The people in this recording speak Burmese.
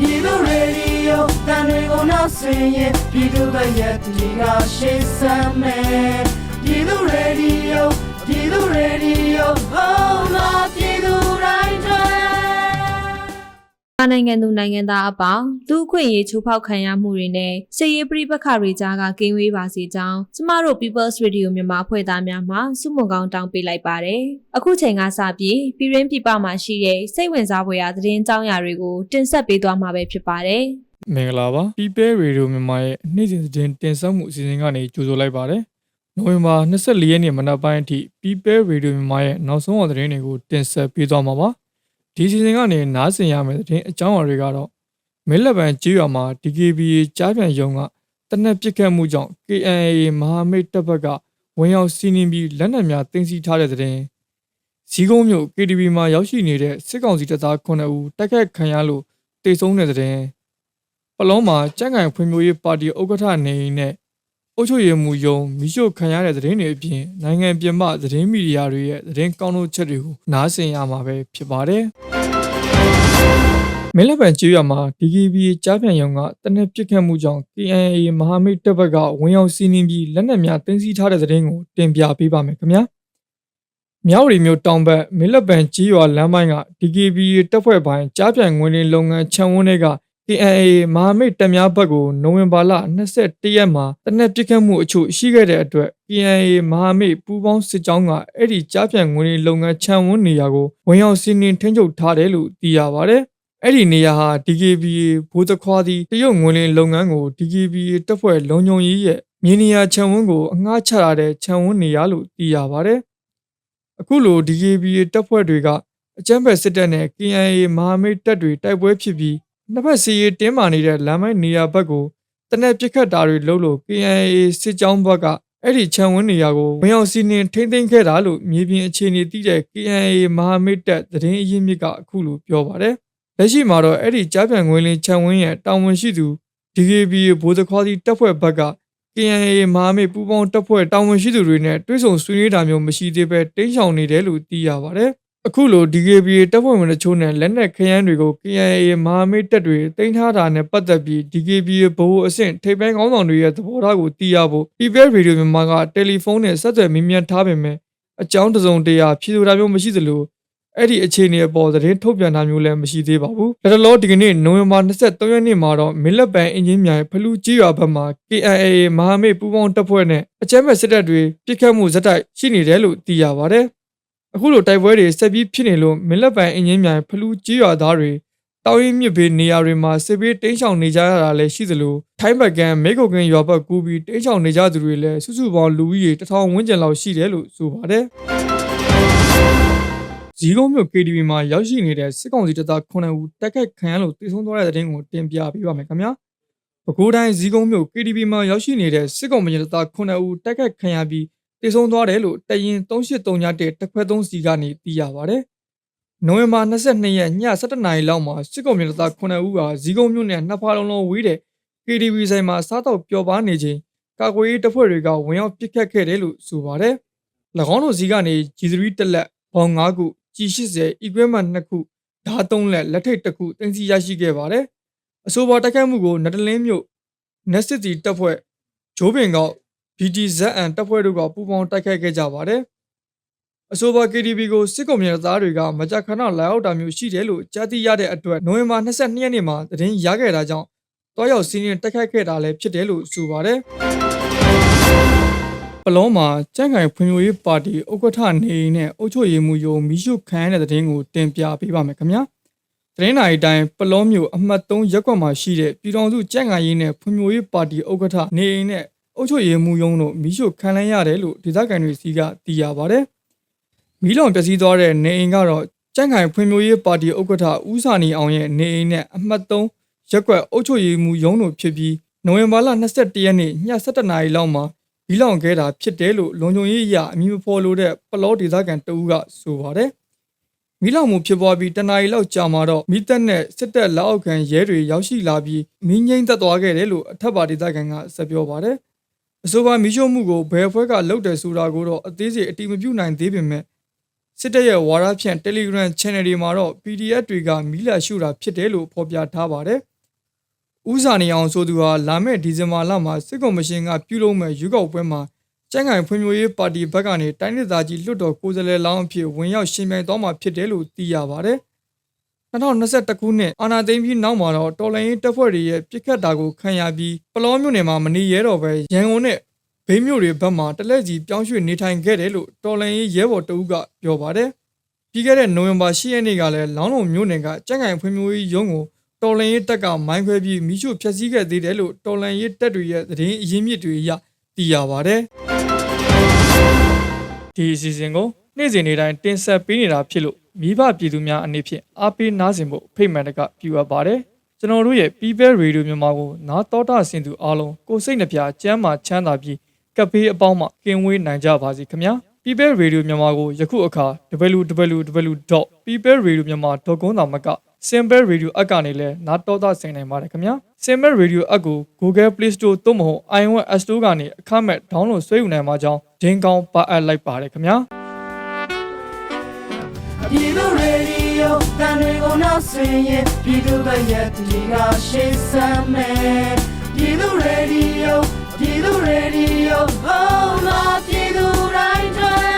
ပြည်သူရေဒီယိုတန်တွေကိုနောက်ဆင်ရင်ပြည်သူ့ရဲ့တီကရှေ့ဆမ်းမယ်ပြည်သူရေဒီယိုပြည်သူရေဒီယို န်မာနိုင်ငံသူနိုင်ငံသားအပေါင်းလူ့အခွင့်အရေးချိုးဖောက်ခံရမှုတွေနဲ့စစ်ရေးပဋိပက္ခတွေကြားကကင်းဝေးပါစေကြောင်းကျမတို့ People's Radio မြန်မာဖွဲ့သားများမှစုမုံကောင်းတောင်းပေးလိုက်ပါတယ်။အခုချိန်ကစပြီးပြည်ရင်းပြည်ပမှာရှိတဲ့စိတ်ဝင်စားဖွယ်ရာသတင်းကြောင်းရာတွေကိုတင်ဆက်ပေးသွားမှာပဲဖြစ်ပါတယ်။မင်္ဂလာပါ People Radio မြန်မာရဲ့နေ့စဉ်သတင်းတင်ဆက်မှုအစီအစဉ်ကနေကြိုဆိုလိုက်ပါတယ်နိုဝင်ဘာ24ရက်နေ့မနက်ပိုင်းအထိ People Radio မြန်မာရဲ့နောက်ဆုံးအသတင်းတွေကိုတင်ဆက်ပေးသွားမှာပါ ဒီအစီအစဉ်ကနေနားဆင်ရမယ့်သတင်းအကြောင်းအရာတွေကတော့မဲလက်ပံကြေးရွာမှာ DKBA ကြားပြန်ယုံကတနက်ပစ်ခတ်မှုကြောင့် KNA မဟာမိတ်တပ်ဘက်ကဝင်ရောက်စီးနင်းပြီးလက်နက်များတင်စီထားတဲ့သတင်းဇီးကုန်းမြို့ KTV မှာရောက်ရှိနေတဲ့စစ်ကောင်စီတပ်သား9ဦးတိုက်ခတ်ခံရလို့တေဆုံးတဲ့သတင်းပလောမှာကြက်ကန်ဖွံ့ဖြိုးရေးပါတီဥက္ကဋ္ဌနေအိမ်နဲ့အုပ်ချုပ်ရေးမှူးယုံမိရှုခံရတဲ့သတင်းတွေအပြင်နိုင်ငံပြင်ပသတင်းမီဒီယာတွေရဲ့သတင်းကောင်းတို့ချက်တွေကိုနားဆင်ရမှာပဲဖြစ်ပါတယ်။ မဲလပန်ကျွေးရမှာ DKB ကြားပြန်ရုံကတနက်ပြစ်ခတ်မှုကြောင့် KNA မဟာမိတ်တပ်ဘက်ကဝင်ရောက်စီးနင်းပြီးလက်နက်များတင်စီထားတဲ့သတင်းကိုတင်ပြပေးပါမယ်ခင်ဗျာ။မြောက်ရီမျိုးတောင်ဘက်မဲလပန်ကြီးရွာလမ်းပိုင်းက DKB တပ်ဖွဲ့ပိုင်းကြားပြန်ငွေလင်းလုပ်ငန်းခြံဝန်းတွေက KNA မဟာမိတ်တပ်များဘက်ကိုနိုဝင်ဘာလ21ရက်မှာတနက်ပြစ်ခတ်မှုအချို့ရှိခဲ့တဲ့အတွက် KNA မဟာမိတ်ပူးပေါင်းစစ်ကြောင်းကအဲ့ဒီကြားပြန်ငွေလုပ်ငန်းခြံဝန်းနေရာကိုဝင်ရောက်စီးနင်းထိန်းချုပ်ထားတယ်လို့သိရပါတယ်။ အဲ့ဒီနေရာဟာ DKBA ဘိုးသခွားသည်တရုတ်ငွေလင်းလုပ်ငန်းကို DKBA တပ်ဖွဲ့လုံခြုံရေးရဲ့မြေနေရာခြံဝန်းကိုအငှားချရတဲ့ခြံဝန်းနေရာလို့သိရပါတယ်။အခုလို DKBA တပ်ဖွဲ့တွေကအကြမ်းဖက်စစ်တပ်နဲ့ KNA မဟာမိတ်တပ်တွေတိုက်ပွဲဖြစ်ပြီးနှစ်ဖက်စီရေးတင်းမာနေတဲ့လမ်းမိုင်းနေရာဘက်ကိုတနက်ပစ်ခတ်တာတွေလုပ်လို့ KNA စစ်ကြောင်းဘက်ကအဲ့ဒီခြံဝန်းနေရာကိုဝင်ရောက်စီးနင်းထိမ့်သိမ်းခဲ့တာလို့မြေပြင်အခြေအနေသိတဲ့ KNA မဟာမိတ်တပ်သတင်းအရင်းမြစ်ကအခုလိုပြောပါတယ်။ လက်ရှိမှာတော့အဲ့ဒီကြားပြန်ငွေလင်းခြံဝန်းရဲ့တာဝန်ရှိသူ DKB ဘိုးသခွားစီတပ်ဖွဲ့ဘက်က KNA မဟာမိတ်ပူးပေါင်းတပ်ဖွဲ့တာဝန်ရှိသူတွေနဲ့တွဲဆုံဆွေးနွေးတာမျိုးမရှိသေးပဲတင်းရှောင်နေတယ်လို့သိရပါတယ်။အခုလို DKBA တပ်ဖွဲ့ဝင်တချို့နဲ့လက်နက်ခရမ်းတွေကို KNA မဟာမိတ်တပ်တွေတင်ထားတာနဲ့ပတ်သက်ပြီး DKBA ဗဟိုအဆင့်ထိပ်ပိုင်းခေါင်းဆောင်တွေရဲ့သဘောထားကိုသိရဖို့ PBS Radio မြန်မာကတယ်လီဖုန်းနဲ့ဆက်သွယ်မေးမြန်းထားပေမဲ့အကြောင်းတစုံတရာဖြေဆိုတာမျိုးမရှိသလို အဲ့ဒီအခြေအနေအပေါ်သတင်းထုတ်ပြန်တာမျိုးလည်းမရှိသေးပါဘူး။ဒါတလို့ဒီကနေ့နိုဝင်ဘာ23ရက်နေ့မှာတော့မင်းလက်ပံအင်ဂျင်မြိုင်ဖလူးကြီးရွာဘက်မှာ KNA မဟာမိတ်ပူးပေါင်းတပ်ဖွဲ့နဲ့အကြမ်းဖက်စစ်တပ်တွေပြစ်ခတ်မှုဇက်တိုက်ရှိနေတယ်လို့သိရပါတယ်။အခုလိုတိုက်ပွဲတွေဆက်ပြီးဖြစ်နေလို့မင်းလက်ပံအင်ဂျင်မြိုင်ဖလူးကြီးရွာသားတွေတောင်းရင်မြစ်ဘေးနေရာတွေမှာစစ်ဘေးတင်းရှောင်နေကြရတာလည်းရှိသလိုထိုင်းဘက်ကန်မေကုတ်ကင်ရွာဘက်ကူးပြီးတင်းရှောင်နေကြသူတွေလည်းစုစုပေါင်းလူဦးရေတစ်ထောင်ဝန်းကျင်လောက်ရှိတယ်လို့ဆိုပါတယ်။ ဇီးကုန်းမြို့ KTV မှာရောက်ရှိနေတဲ့စစ်ကောင်စီတပ်သား9ဦးတက်ခတ်ခံရလို့တေဆုံးသွားတဲ့တဲ့တင်ကိုတင်ပြပေးပါမယ်ခင်ဗျာ။ပဲခူးတိုင်းဇီးကုန်းမြို့ KTV မှာရောက်ရှိနေတဲ့စစ်ကောင်မကြီးတပ်သား9ဦးတက်ခတ်ခံရပြီးတေဆုံးသွားတယ်လို့တရင်3839တက်ခွဲ3စီကနေသိရပါတယ်။နိုဝင်ဘာ22ရက်ည7:00နာရီလောက်မှာစစ်ကောင်မျိုးသား9ဦးကဇီးကုန်းမြို့နယ်နှစ်ဖားလုံးလုံးဝေးတဲ့ KTV ဆိုင်မှာစားတော့ပျော်ပါနေချိန်ကာကွယ်ရေးတပ်ဖွဲ့တွေကဝင်ရောက်ပစ်ခတ်ခဲ့တယ်လို့ဆိုပါတယ်။၎င်းတို့ဇီးကနေ G3 တက်လက်ဘောင်9ခု G80 equipment 2ခုဓာတ်3လက်လက်ထိတ်1ခုတင်စီရရှိခဲ့ပါတယ်။အဆိုပါတိုက်ခိုက်မှုကိုနတလင်းမြို့နက်စစ်တီတပ်ဖွဲ့ဂျိုးပင်ကောက် BTZN တပ်ဖွဲ့တို့ကပူးပေါင်းတိုက်ခိုက်ခဲ့ကြပါတယ်။အဆိုပါ KTV ကိုစစ်ကောင်မြေသားတွေကမကြာခဏလာရောက်တာမျိုးရှိတယ်လို့ကြားသိရတဲ့အတွက်နိုဝင်ဘာ22ရက်နေ့မှာသတင်းရခဲ့တာကြောင့်တွားရောက်စီးရင်တိုက်ခိုက်ခဲ့တာလည်းဖြစ်တယ်လို့ဆိုပါတယ်။ပ လောမှာကြန့်ခိုင်ဖွံ့ဖြိုးရေးပါတီဥက္ကဋ္ဌနေအိမ်နဲ့အုပ်ချုပ်ရေးမှူးယုံမီရှုခံရတဲ့သတင်းကိုတင်ပြပေးပါမယ်ခင်ဗျာ။သတင်းနာရီတိုင်းပလောမျိုးအမှတ်3ရက်ကွက်မှာရှိတဲ့ပြည်တော်စုကြန့်ခိုင်ရေးနဲ့ဖွံ့ဖြိုးရေးပါတီဥက္ကဋ္ဌနေအိမ်နဲ့အုပ်ချုပ်ရေးမှူးယုံတို့မီရှုခံလန်းရတယ်လို့ဒေသခံတွေစီကသိရပါတယ်။မီးလောင်ပျက်စီးသွားတဲ့နေအိမ်ကတော့ကြန့်ခိုင်ဖွံ့ဖြိုးရေးပါတီဥက္ကဋ္ဌဦးစာနီအောင်ရဲ့နေအိမ်နဲ့အမှတ်3ရက်ကွက်အုပ်ချုပ်ရေးမှူးယုံတို့ဖြစ်ပြီးနိုဝင်ဘာလ22ရက်နေ့ည7:00နာရီလောက်မှာ မီးလောင်ခဲ့တာဖြစ်တယ်လို့လုံခြုံရေးအရာအမည်မဖော်လို့တဲ့ပလောဒေသခံတဦးကဆိုပါတယ်။မီးလောင်မှုဖြစ်ပွားပြီးတနအီလောက်ကြာမှာတော့မိသက်နဲ့စစ်တပ်လက်အောက်ခံရဲတွေရောက်ရှိလာပြီးမီးငိမ့်သက်သွားခဲ့တယ်လို့အထက်ပါဒေသခံကဆက်ပြောပါတယ်။အဆိုပါမီးရှို့မှုကိုဘယ်အဖွဲ့ကလုပ်တယ်ဆိုတာကိုတော့အသေးစိတ်အတိမပြုနိုင်သေးပေမဲ့စစ်တပ်ရဲ့ဝါဒဖြန့် Telegram Channel တွေမှာတော့ PDF တွေကမီးလာရှုတာဖြစ်တယ်လို့ဖော်ပြထားပါတယ်။ ဦးစာနေအောင်ဆိုသူဟာလာမယ့်ဒီဇင်ဘာလမှာစစ်ကော်မရှင်ကပြုလုပ်မဲ့ရွေးကောက်ပွဲမှာကျန်းကန်ဖွံ့ဖြိုးရေးပါတီဘက်ကနေတိုင်းဒေသကြီးလွှတ်တော်ကိုယ်စားလှယ်လောင်းအဖြစ်ဝင်ရောက်ရှင်ပြိုင်သွားမှာဖြစ်တယ်လို့သိရပါတယ်။2021ခုနှစ်အာနာသိမ့်ပြီးနောက်မှာတော့တော်လိုင်းရေးတပ်ဖွဲ့တွေရဲ့ပြစ်ခတ်တာကိုခံရပြီးပလောမြို့နယ်မှာမနေရတော့ပဲရန်ကုန်နဲ့ဘေးမြို့တွေဘက်မှာတလက်ကြီးပြောင်းရွှေ့နေထိုင်ခဲ့တယ်လို့တော်လိုင်းရေးရဲဘော်တအုပ်ကပြောပါတယ်။ပြီးခဲ့တဲ့နိုဝင်ဘာ10ရက်နေ့ကလည်းလောင်းလုံးမြို့နယ်ကကြက်ကိုင်ဖွံ့ဖြိုးရေးရုံးကို တော်လန်ရေးတပ်ကမိုင်းခွဲပြီးမိရှုဖျက်ဆီးခဲ့သေးတယ်လို့တော်လန်ရေးတပ်တွေရဲ့သတင်းအရင်းမြစ်တွေအရသိရပါတယ်။ဒီအစီအစဉ်ကိုနေ့စဉ်နေ့တိုင်းတင်ဆက်ပေးနေတာဖြစ်လို့မိဘပြည်သူများအနေဖြင့်အားပေးနားဆင်ဖို့ဖိတ်မှန်တကပြုအပ်ပါတယ်။ကျွန်တော်တို့ရဲ့ People Radio မြန်မာကိုနားတော်တာဆင်သူအားလုံးကိုယ်စိတ်နှပြကျမ်းမာချမ်းသာပြီးကပ်ဘေးအပေါင်းမှကင်းဝေးနိုင်ကြပါစေခင်ဗျာ။ People Radio မြန်မာကိုယခုအခါ www.peopleradio.myanmar.com သာမက Simple Radio App ကနေလည်းနားတော်တာဆင်နိုင်ပါတယ်ခင်ဗျာ Simple Radio App ကို Google Play Store သို့မဟုတ် iOS App Store ကနေအခမဲ့ download ဆွဲယူနိုင်မှာကြောင်းဒင်းကောင်းပါအပ်လိုက်ပါတယ်ခင်ဗျာပြည်သူ Radio တန်တွေကိုနောက်ဆင်ရင်ပြည်သူပဲရည်တည်ကရှေ့ဆမ်းမယ်ပြည်သူ Radio ပြည်သူ Radio ဟောမှာပြည်သူတိုင်းတွေ